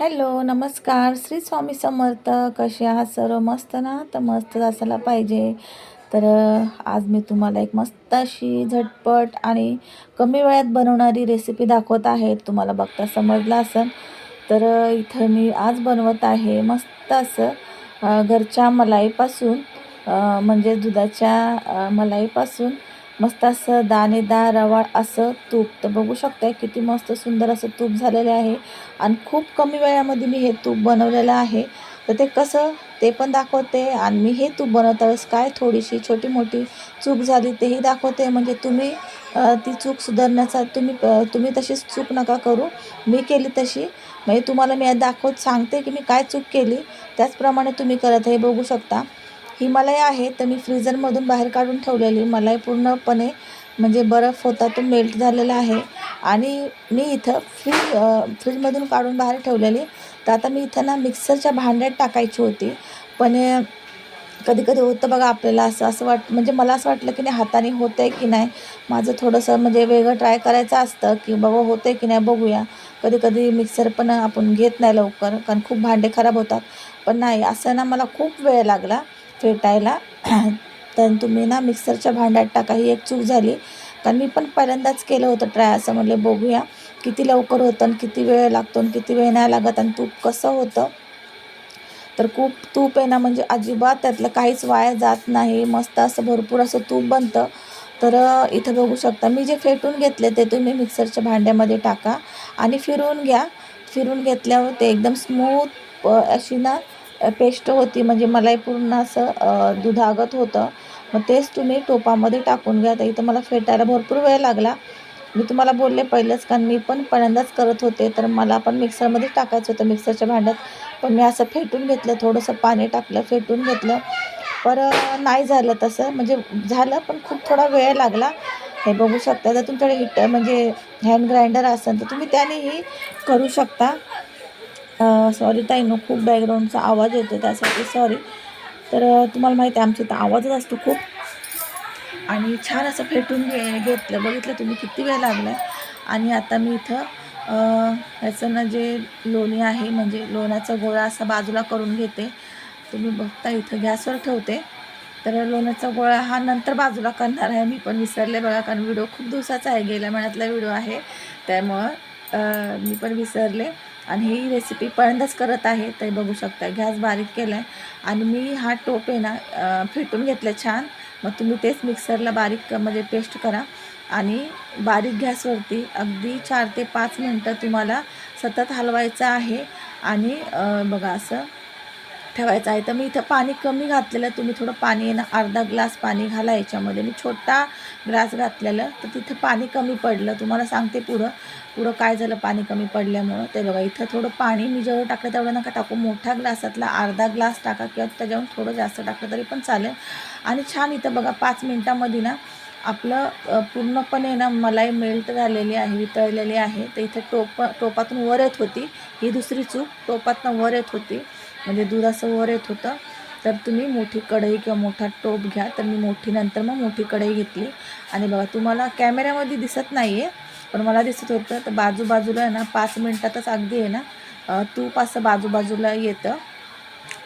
Hello नमस्कार. श्री स्वामी समर्थ. कसे आहात सर्व? मस्त ना? तर मस्त असायला पाहिजे. तर आज मी तुम्हाला एक मस्त अशी झटपट आणि कमी वेळात बनवणारी रेसिपी दाखवत आहे. तुम्हाला बघता समजलं असेल. तर इथं मी आज बनवत आहे मस्त असं घरच्या मलाईपासून म्हणजे दुधाच्या मलाईपासून मस्त असं दाणेदार रवाळ असं तूप. तर बघू शकताय किती मस्त सुंदर असं तूप झालेलं आहे. आणि खूप कमी वेळामध्ये मी हे तूप बनवलेलं आहे. तर ते कसं ते पण दाखवते. आणि मी हे तूप बनवता वेळेस काय थोडीशी छोटी मोठी चूक झाली तेही दाखवते. म्हणजे तुम्ही ती चूक सुधारण्याचा तुम्ही तुम्ही तशीच चूक नका करू. मी केली तशी. म्हणजे तुम्हाला मी दाखवत सांगते की मी काय चूक केली. त्याचप्रमाणे तुम्ही करत हे बघू शकता. ही मलाई आहे तर मी फ्रीजरमधून बाहेर काढून ठेवलेली. मलाई पूर्णपणे म्हणजे बर्फ होता तो मेल्ट झालेला आहे. आणि मी इथं फ्रीज फ्रीजमधून काढून बाहेर ठेवलेली. तर आता मी इथं ना मिक्सरच्या भांड्यात टाकायची होती. पण कधी कधी होतं बघा आपल्याला असं असं वाट म्हणजे मला असं वाटलं की नाही हाताने होतं आहे की नाही? माझं थोडंसं म्हणजे वेगळं ट्राय करायचं असतं की बाबा होतं आहे की नाही बघूया. कधी कधी मिक्सर पण आपण घेत नाही लवकर कारण खूप भांडे खराब होतात. पण नाही असं ना मला खूप वेळ लागला. फेटायला. तर तुम्ही ना मिक्सरच्या भांड्यात टाका. ही एक चूक झाली. कारण मी पण पहिल्यांदाच केलं होतं ट्राय. असं म्हणले बघूया किती लवकर होतं आणि किती वेळ लागतो आणि किती वेळ नाही लागत आणि तूप कसं होतं? तर खूप तूप आहे ना म्हणजे अजिबात त्यातलं काहीच वाया जात नाही. मस्त असं भरपूर असं तूप बनतं. तर इथं बघू शकता. मी जे फेटून घेतले ते तुम्ही मिक्सरच्या भांड्यामध्ये टाका आणि फिरवून घ्या. फिरून घेतल्यावर ते एकदम स्मूथ अशी ना पेस्ट होती म्हणजे मलाई पूर्ण असं दुधागत होतं. मग तेच तुम्ही टोपामध्ये टाकून घ्या. तर इथं मला फेटायला भरपूर वेळ लागला. मी तुम्हाला बोलले पहिलंच कारण मी पण पहिल्यांदाच करत होते. तर मला पण मिक्सरमध्ये टाकायचं होतं मिक्सरच्या भांड्यात. पण मी असं फेटून घेतलं थोडंसं पाणी टाकलं फेटून घेतलं. पर नाही झालं तसं. म्हणजे झालं पण खूप थोडा वेळ लागला. हे बघू शकता जर तुमच्याकडे हिट म्हणजे हँड ग्राइंडर असेल तर तुम्ही त्यानेही करू शकता. सॉरी ताईनो खूप बॅकग्राऊंडचा आवाज येतो त्यासाठी सॉरी तर तुम्हाला माहिती आहे आमच्या इथं आवाजच असतो खूप. आणि छान असं फेटून घे घेतलं. बघितलं तुम्ही किती वेळ लागला आणि आता मी इथं ह्याचं ना जे लोणी आहे म्हणजे लोण्याचा गोळा असा बाजूला करून घेते. तुम्ही बघता इथं गॅसवर ठेवते. तर लोण्याचा गोळा हा नंतर बाजूला करणार आहे मी पण विसरले बघा कारण व्हिडिओ खूप दिवसाचा आहे. गेल्या महिन्यातला व्हिडिओ आहे. त्यामुळं मी पण विसरले. आणि ही रेसिपी पहिल्यांदाच करत आहे ते बघू शकता. गॅस बारीक केला आहे आणि मी हा टोप आहे ना फेटून घेतलं छान. मग तुम्ही तेच मिक्सरला बारीक म्हणजे पेस्ट करा. आणि बारीक गॅसवरती अगदी चार ते पाच मिनटं तुम्हाला सतत हलवायचं आहे. आणि बघा असं ठेवायचं आहे. तर मी इथं पाणी कमी घातलेलं तुम्ही थोडं पाणी आहे ना अर्धा ग्लास पाणी घाला याच्यामध्ये. मी छोटा ग्लास घातलेलं तर तिथं पाणी कमी पडलं. तुम्हाला सांगते पुढं. पुढं काय झालं? पाणी कमी पडल्यामुळं. ते बघा इथं थोडं पाणी मी जेवढं टाकलं तेवढं नका टाकू. मोठ्या ग्लासातला अर्धा ग्लास टाका किंवा त्याच्यावरून थोडं जास्त टाकलं तरी पण चालेल. आणि छान इथं बघा पाच मिनटामध्ये ना आपलं पूर्णपणे ना मलाई मेल्ट झालेली आहे वितळलेली आहे. तर इथं टोप टोपातून वर येत होती. ही दुसरी चूक टोपातनं वर येत होती. म्हणजे दूध असं वर येत होतं. तर तुम्ही मोठी कढई किंवा मोठा टोप घ्या. तर मी मोठी नंतर मग मोठी कढई घेतली. आणि बघा तुम्हाला कॅमेऱ्यामध्ये दिसत नाही आहे पण मला दिसत होतं. तर बाजूबाजूला आहे ना पाच मिनटातच अगदी आहे ना तूप असं बाजूबाजूला येतं.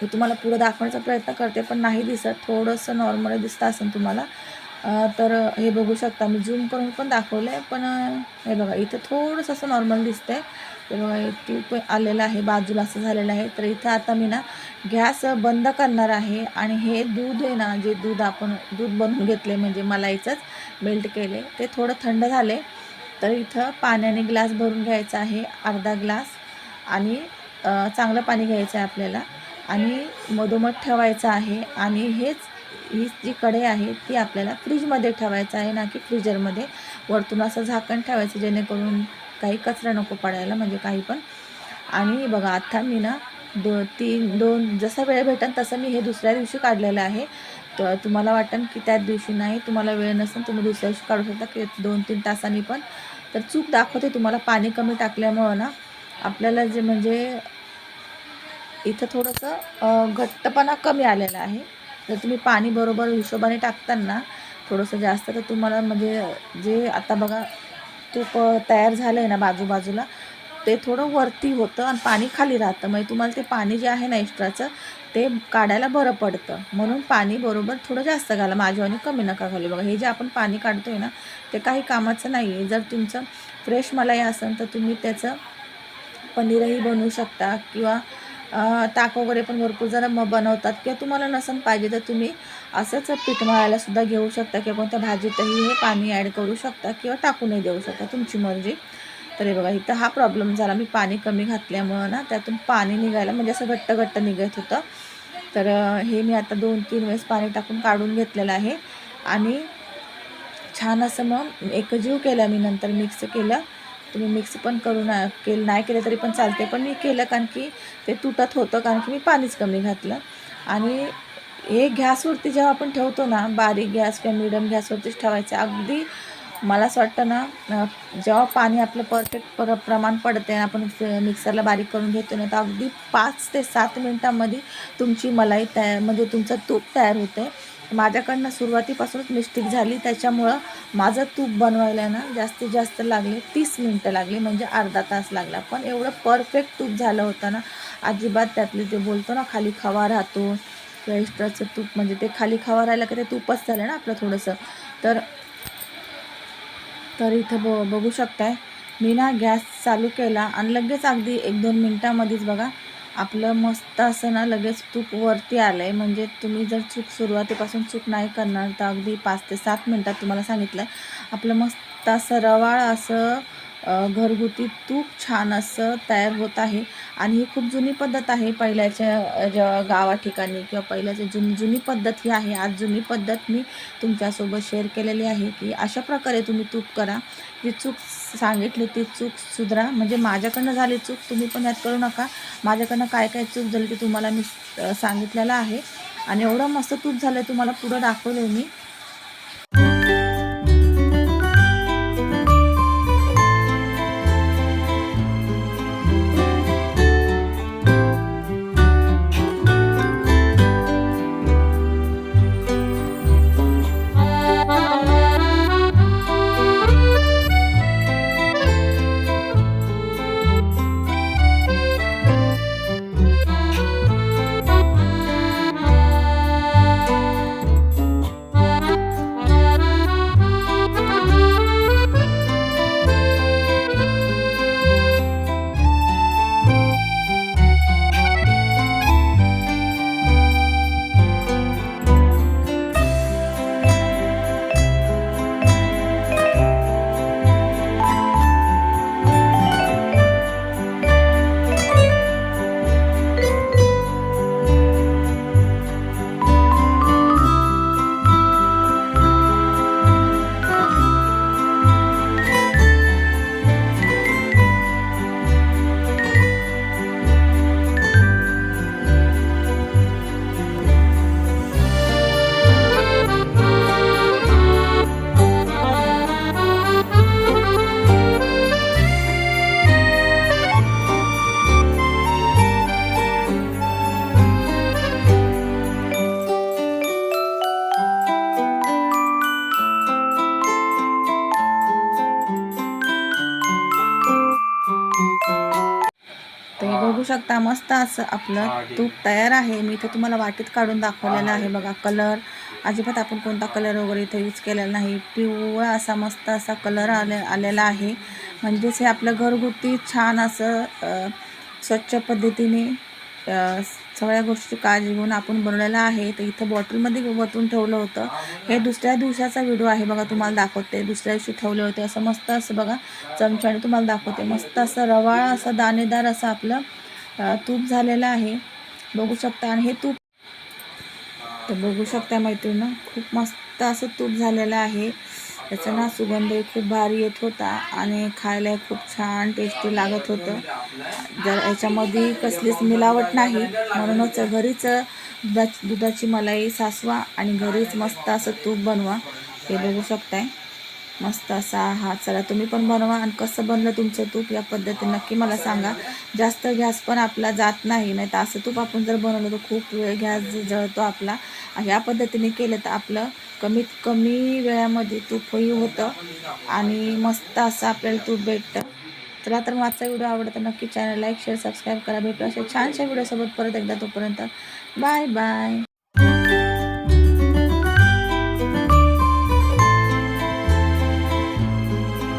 मी तुम्हाला पुढं दाखवण्याचा प्रयत्न करते पण नाही दिसत. थोडंसं नॉर्मल दिसतं असेल तुम्हाला. तर हे बघू शकता. मी झूम करून पण दाखवलं आहे पण हे बघा इथं थोडंसं असं नॉर्मल दिसतं आहे ते बघा हे तूप आलेलं आहे बाजूला असं झालेलं आहे. तर इथं आता मी ना गॅस बंद करणार आहे आणि हे दूध आहे ना जे दूध आपण दूध बनवून घेतले म्हणजे मलाईचंच मेल्ट केले ते थोडं थंड झाले तर इथं पाण्याने ग्लास भरून घ्यायचा आहे अर्धा ग्लास आणि चांगलं पाणी घ्यायचं आहे आपल्याला आणि मधोमध ठेवायचं आहे आणि हेच ही जी कढई आहे ती आपल्याला फ्रीजमध्ये ठेवायचं आहे ना की फ्रीजरमध्ये. वरतून असं झाकण ठेवायचं जेणेकरून काही कचरा नको पडायला म्हणजे काही पण. आणि बघा आता मी ना दो तीन दोन जसा वेळ भेटेल तसं मी हे दुसऱ्या दिवशी काढलेलं आहे. तर तुम्हाला वाटेल की त्याच दिवशी नाही तुम्हाला वेळ नसेल तुम्ही दुसऱ्या दिवशी काढू शकता की दोन तीन तासांनी पण. तर चूक दाखवते तुम्हाला पाणी कमी टाकल्यामुळं ना आपल्याला जे म्हणजे इथं थोडंसं घट्टपणा कमी आलेला आहे. जर तुम्ही पाणी बरोबर हिशोबाने टाकताना थोडंसं जास्त तर तुम्हाला म्हणजे जे आता बघा तूप तयार झालं आहे ना बाजूबाजूला ते थोडं वरती होतं आणि पाणी खाली राहतं. म्हणजे तुम्हाला ते पाणी जे आहे ना एक्स्ट्राचं ते काढायला बरं पडतं. म्हणून पाणी बरोबर थोडं जास्त घाला. माझ्यावानी कमी नका घालू. बघा हे जे आपण पाणी काढतो आहे ना ते काही कामाचं नाही आहे जर तुमचं फ्रेश मलाई असेल तर तुम्ही त्याचं पनीरही बनवू शकता किंवा ताक वगैरे पण भरपूर जण म बनवतात किंवा तुम्हाला नसन पाहिजे तर तुम्ही असंच पीठ मळायलासुद्धा घेऊ शकता किंवा कोणत्या भाजीतही हे पाणी ॲड करू शकता किंवा टाकूनही देऊ शकता तुमची मर्जी. तर बघा इथं हा प्रॉब्लेम झाला. मी पाणी कमी घातल्यामुळं ना त्यातून पाणी निघायला म्हणजे असं घट्ट घट्ट निघत होतं. तर हे मी आता दोन तीन वेळेस पाणी टाकून काढून घेतलेलं आहे. आणि छान असं मग एकजीव केला मी नंतर मिक्स केलं. तुम्ही मिक्स पण करू ना केलं नाही केलं तरी पण चालते पण मी केलं कारण की ते तुटत होतं कारण की मी पाणीच कमी घातलं. आणि हे गॅसवरती जेव्हा आपण ठेवतो ना बारीक गॅस किंवा मिडियम गॅसवरतीच ठेवायचं अगदी मला असं वाटतं ना जेव्हा पाणी आपलं परफेक्ट पर प्रमाण पडते आणि आपण मिक्सरला बारीक करून घेतो ना तर अगदी पाच ते सात मिनटामध्ये तुमची मलाई तयार म्हणजे तुमचं तूप तयार होते माझ्याकडनं सुरुवातीपासूनच मिस्टेक झाली. त्याच्यामुळं माझं तूप बनवायला ना जास्तीत जास्त लागले तीस मिनटं लागली म्हणजे अर्धा तास लागला. पण एवढं परफेक्ट तूप झालं होतं ना अजिबात त्यातले ते बोलतो ना खाली खवा राहतो. किंवा एक्स्ट्राचं तूप म्हणजे ते खाली खवा राहिलं की ते तूपच झालं ना आपलं थोडंसं. तर तर इथं ब बघू शकताय. मी ना गॅस चालू केला आणि लगेच अगदी एक दोन मिनटामध्येच बघा आपलं मस्त असं ना लगेच तूप वरती आलं आहे म्हणजे तुम्ही जर चूक सुरुवातीपासून चूक नाही करणार तर अगदी पाच ते सात मिनटात तुम्हाला सांगितलं आहे आपलं मस्त असं रवाळ असं घरगुती तूप छान असं तयार होत आहे. आणि ही खूप जुनी पद्धत आहे. पहिल्याच्या अ, जेव्हा गावा ठिकाणी किंवा पहिल्याच्या जुन जुनी पद्धत ही आहे. आज जुनी पद्धत मी तुमच्यासोबत शेअर केलेली आहे की अशा प्रकारे तुम्ही तूप करा. जी चूक सांगितली ती चूक सुधरा. म्हणजे माझ्याकडनं झाली चूक तुम्ही पण यात करू नका. माझ्याकडनं काय काय चूक झाली ते तुम्हाला मी सांगितलेलं आहे. आणि एवढं मस्त तूप झालं आहे तुम्हाला पुढं दाखवलं मी. शकता. मस्त असं आपलं तूप तयार आहे. मी इथे तुम्हाला वाटीत काढून दाखवलेलं आहे बघा. कलर. अजिबात आपण कोणता कलर वगैरे इथे यूज केलेला नाही. पिवळा असा मस्त असा कलर आले आलेला आहे. म्हणजेच हे आपलं घरगुती छान असं स्वच्छ पद्धतीने सगळ्या गोष्टी काळजी घेऊन आपण बनवलेलं आहे. तर इथं बॉटलमध्ये वतून ठेवलं होतं. हे दुसऱ्या दिवसाचा व्हिडिओ आहे बघा तुम्हाला दाखवते. दुसऱ्या दिवशी ठेवले होते. असं मस्त असं बघा चमच्याने तुम्हाला दाखवते. मस्त असं रवाळ असं दाणेदार असं आपलं तूप झालेलं आहे. बघू शकता. आणि हे तूप तर बघू शकता मैत्रिणी खूप मस्त असं तूप झालेलं आहे. त्याचा ना सुगंधही खूप भारी येत होता आणि खायला खूप छान टेस्टी लागत होतं. जर याच्यामध्ये कसलीच मिलावट नाही म्हणूनच घरीच दुधा दुधाची मलाई सासवा आणि घरीच मस्त असं तूप बनवा. हे बघू शकताय. मस्त असा हा चला तुम्ही पण बनवा आणि कसं बनलं तुमचं तूप या पद्धतीने नक्की मला सांगा. जास्त गॅस पण आपला जात नाही नाही तर असं तूप आपण जर बनवलं तर खूप वेळ गॅस जळतो आपला. ह्या पद्धतीने केलं तर आपलं कमीत कमी वेळामध्ये तूपही होतं आणि मस्त असं आपल्याला तूप भेटतं. चला तर माझा व्हिडिओ आवडतो नक्की चॅनल लाईक शेअर सबस्क्राईब करा. भेटू अशा छानशा व्हिडिओसोबत परत एकदा तोपर्यंत. Bye bye